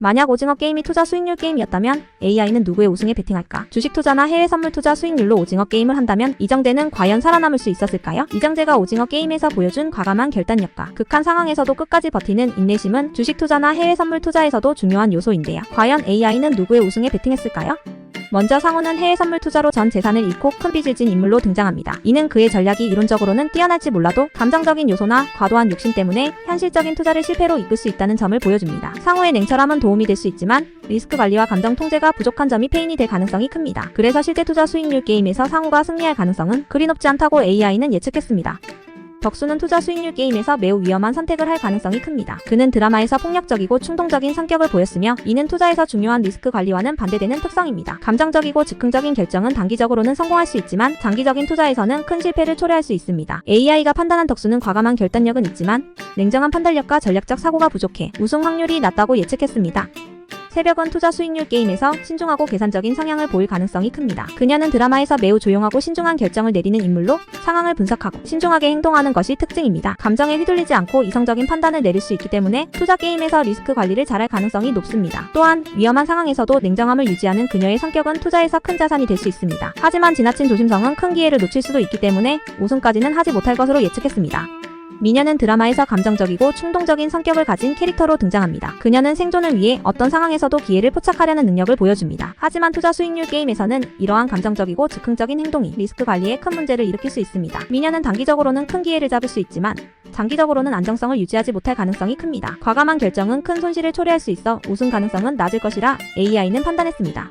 만약 오징어 게임이 투자 수익률 게임이었다면 AI는 누구의 우승에 베팅할까? 주식 투자나 해외 선물 투자 수익률로 오징어 게임을 한다면 이정재는 과연 살아남을 수 있었을까요? 이정재가 오징어 게임에서 보여준 과감한 결단력과 극한 상황에서도 끝까지 버티는 인내심은 주식 투자나 해외 선물 투자에서도 중요한 요소인데요. 과연 AI는 누구의 우승에 베팅했을까요? 먼저 상호는 해외 선물 투자로 전 재산을 잃고 큰 빚을 진 인물로 등장합니다. 이는 그의 전략이 이론적으로는 뛰어날지 몰라도 감정적인 요소나 과도한 욕심 때문에 현실적인 투자를 실패로 이끌 수 있다는 점을 보여줍니다. 상호의 냉철함은 도움이 될 수 있지만 리스크 관리와 감정 통제가 부족한 점이 페인이 될 가능성이 큽니다. 그래서 실제 투자 수익률 게임에서 상호가 승리할 가능성은 그리 높지 않다고 AI는 예측했습니다. 덕수는 투자 수익률 게임에서 매우 위험한 선택을 할 가능성이 큽니다. 그는 드라마에서 폭력적이고 충동적인 성격을 보였으며 이는 투자에서 중요한 리스크 관리와는 반대되는 특성입니다. 감정적이고 즉흥적인 결정은 단기적으로는 성공할 수 있지만 장기적인 투자에서는 큰 실패를 초래할 수 있습니다. AI가 판단한 덕수는 과감한 결단력은 있지만 냉정한 판단력과 전략적 사고가 부족해 우승 확률이 낮다고 예측했습니다. 새벽은 투자 수익률 게임에서 신중하고 계산적인 성향을 보일 가능성이 큽니다. 그녀는 드라마에서 매우 조용하고 신중한 결정을 내리는 인물로 상황을 분석하고 신중하게 행동하는 것이 특징입니다. 감정에 휘둘리지 않고 이성적인 판단을 내릴 수 있기 때문에 투자 게임에서 리스크 관리를 잘할 가능성이 높습니다. 또한 위험한 상황에서도 냉정함을 유지하는 그녀의 성격은 투자에서 큰 자산이 될 수 있습니다. 하지만 지나친 조심성은 큰 기회를 놓칠 수도 있기 때문에 우승까지는 하지 못할 것으로 예측했습니다. 미녀는 드라마에서 감정적이고 충동적인 성격을 가진 캐릭터로 등장합니다. 그녀는 생존을 위해 어떤 상황에서도 기회를 포착하려는 능력을 보여줍니다. 하지만 투자 수익률 게임에서는 이러한 감정적이고 즉흥적인 행동이 리스크 관리에 큰 문제를 일으킬 수 있습니다. 미녀는 단기적으로는 큰 기회를 잡을 수 있지만 장기적으로는 안정성을 유지하지 못할 가능성이 큽니다. 과감한 결정은 큰 손실을 초래할 수 있어 우승 가능성은 낮을 것이라 AI는 판단했습니다.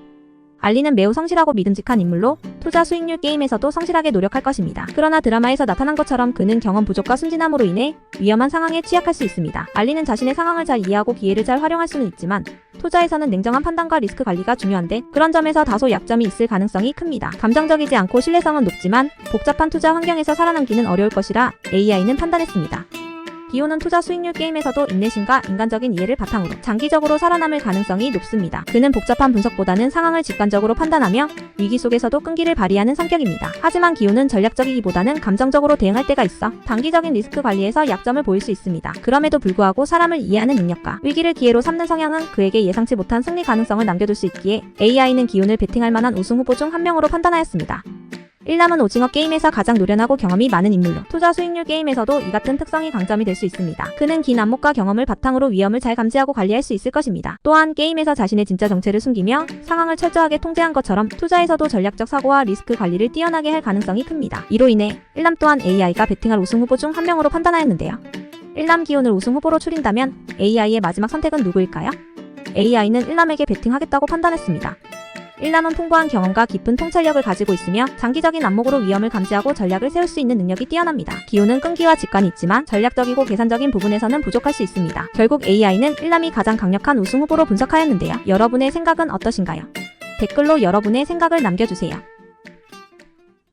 알리는 매우 성실하고 믿음직한 인물로 투자 수익률 게임에서도 성실하게 노력할 것입니다. 그러나 드라마에서 나타난 것처럼 그는 경험 부족과 순진함으로 인해 위험한 상황에 취약할 수 있습니다. 알리는 자신의 상황을 잘 이해하고 기회를 잘 활용할 수는 있지만 투자에서는 냉정한 판단과 리스크 관리가 중요한데 그런 점에서 다소 약점이 있을 가능성이 큽니다. 감정적이지 않고 신뢰성은 높지만 복잡한 투자 환경에서 살아남기는 어려울 것이라 AI는 판단했습니다. 기호는 투자 수익률 게임에서도 인내심과 인간적인 이해를 바탕으로 장기적으로 살아남을 가능성이 높습니다. 그는 복잡한 분석보다는 상황을 직관적으로 판단하며 위기 속에서도 끈기를 발휘하는 성격입니다. 하지만 기호는 전략적이기보다는 감정적으로 대응할 때가 있어 단기적인 리스크 관리에서 약점을 보일 수 있습니다. 그럼에도 불구하고 사람을 이해하는 능력과 위기를 기회로 삼는 성향은 그에게 예상치 못한 승리 가능성을 남겨둘 수 있기에 AI는 기호를 베팅할 만한 우승 후보 중 한 명으로 판단하였습니다. 1남은 오징어 게임에서 가장 노련하고 경험이 많은 인물로 투자 수익률 게임에서도 이 같은 특성이 강점이 될 수 있습니다. 그는 긴 안목과 경험을 바탕으로 위험을 잘 감지하고 관리할 수 있을 것입니다. 또한 게임에서 자신의 진짜 정체를 숨기며 상황을 철저하게 통제한 것처럼 투자에서도 전략적 사고와 리스크 관리를 뛰어나게 할 가능성이 큽니다. 이로 인해 1남 또한 AI가 베팅할 우승 후보 중 한 명으로 판단하였는데요. 1남 기온을 우승 후보로 추린다면 AI의 마지막 선택은 누구일까요? AI는 1남에게 베팅하겠다고 판단했습니다. 1남은 풍부한 경험과 깊은 통찰력을 가지고 있으며 장기적인 안목으로 위험을 감지하고 전략을 세울 수 있는 능력이 뛰어납니다. 기호는 끈기와 직관이 있지만 전략적이고 계산적인 부분에서는 부족할 수 있습니다. 결국 AI는 1남이 가장 강력한 우승 후보로 분석하였는데요. 여러분의 생각은 어떠신가요? 댓글로 여러분의 생각을 남겨주세요.